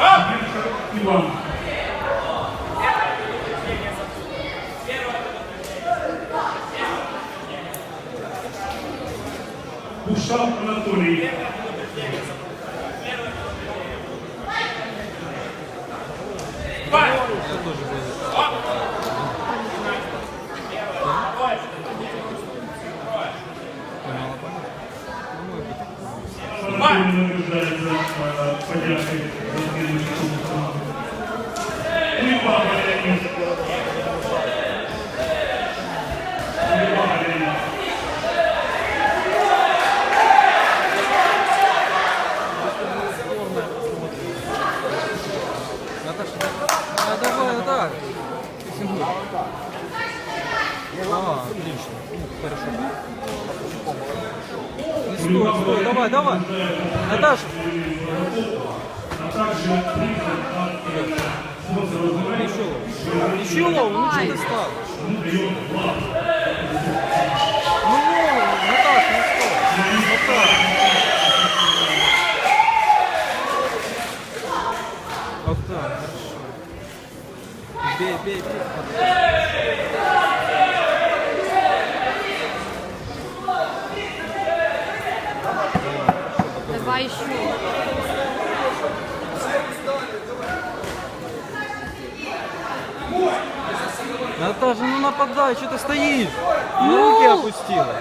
Иван. Ушав Анатолий. Анатолий награждается э, поддержкой Сингур. А, отлично. Ну, хорошо. Не стой, стой, давай, давай. Наташа, спонсора узнаний, еще лов, ну что ты стал? Ну, Наташа, ну стой. Вот так. Вот так, хорошо. Бей, бей, бей. Давай еще. Наташа, ну нападай, что ты стоишь? Ну, руки опустила.